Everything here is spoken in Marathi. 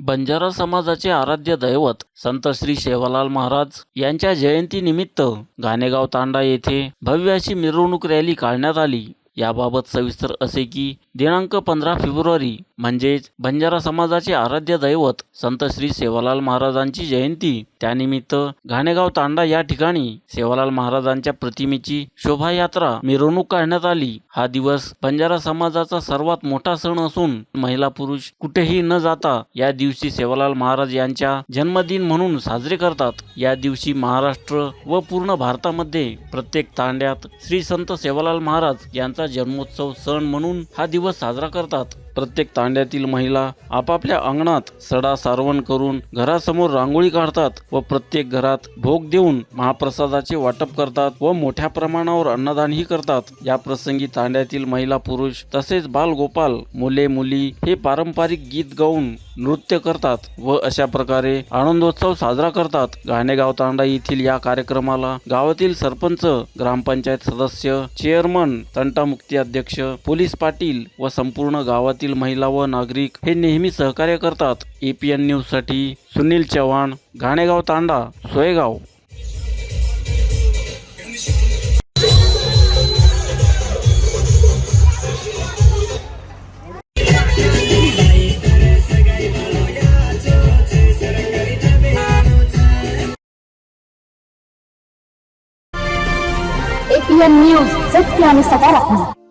बंजारा समाजाचे आराध्य दैवत संत श्री सेवालाल महाराज यांच्या जयंतीनिमित्त घाणेगाव तांडा येथे भव्य अशी मिरवणूक रॅली काढण्यात आली. याबाबत सविस्तर असे की दिनांक पंधरा फेब्रुवारी म्हणजेच बंजारा समाजाचे आराध्य दैवत संत श्री सेवालाल महाराजांची जयंती. त्यानिमित्त घाणेगाव तांडा या ठिकाणी सेवालाल महाराजांच्या प्रतिमेची शोभायात्रा मिरवणूक काढण्यात आली. हा दिवस बंजारा समाजाचा सर्वात मोठा सण असून महिला पुरुष कुठेही न जाता या दिवशी सेवालाल महाराज यांच्या जन्मदिन म्हणून साजरे करतात. या दिवशी महाराष्ट्र व पूर्ण भारतामध्ये प्रत्येक तांड्यात श्री संत सेवालाल महाराज यांचा जन्मोत्सव सण म्हणून हा दिवस साजरा करतात. प्रत्येक तांड्यातील महिला आपापल्या अंगणात सडा सारवण करून घरासमोर रांगोळी काढतात व प्रत्येक घरात भोग देऊन महाप्रसादाचे वाटप करतात व मोठ्या प्रमाणावर अन्नदानही करतात. या प्रसंगी तांड्यातील महिला पुरुष तसेच बालगोपाल मुले मुली हे पारंपरिक गीत गाऊन नृत्य करतात व अशा प्रकारे आनंदोत्सव साजरा करतात. घाणेगाव तांडा येथील या कार्यक्रमाला गावातील सरपंच ग्रामपंचायत सदस्य चेअरमन तंटामुक्ती अध्यक्ष पोलीस पाटील व संपूर्ण गावातील महिला व नागरिक हे नेहमी सहकार्य करतात. एपीएन न्यूजसाठी सुनील चव्हाण घाणेगाव तांडा सोयगाव. एपीएन न्यूज सत्य आणि सकारात्मक